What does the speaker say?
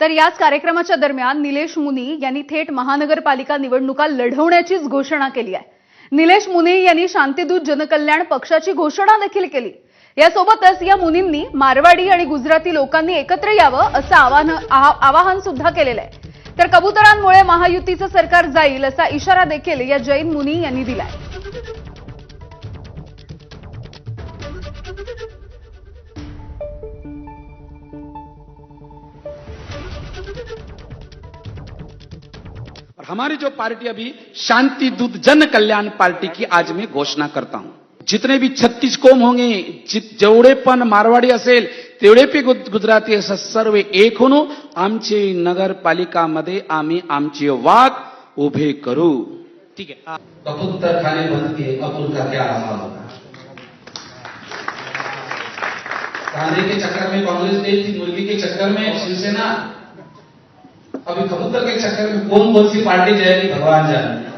तर याच कार्यक्रमाच्या दरम्यान निलेश मुनी यांनी थेट महानगरपालिका निवडणुका लढवण्याचीच घोषणा केली आहे. निलेश मुनी यांनी शांतिदूत जनकल्याण पक्षाची घोषणा देखील केली. यासोबतच या मुनींनी मारवाडी आणि गुजराती लोकांनी एकत्र यावं असं आवाहन आवाहन सुद्धा केलेलं आहे. तर कबुतरांमुळे महायुतीचं सरकार जाईल असा इशारा देखील या जैन मुनी यांनी दिलाय. और हमारी जो पार्टी अभी शांति दूत जन कल्याण पार्टी की आज मैं घोषणा करता हूँ। जितने भी छत्तीस कोम होंगे पण मारवाडी असेल तेवढे पे गुज- गुजराती असं सर्व एक होऊन आमची नगरपालिकामध्ये आम्ही आमची वाघ उभे करू। ठीक आहे कबूतर खाने बंद किए अबुल का क्या हाल? होगा खाने के चक्कर में, कांग्रेस गई थी मुर्गी के चक्कर में, शिवसेना अभी कबूतर के चक्कर में कौन कौन सी पार्टी जाएगी? भगवान जाने।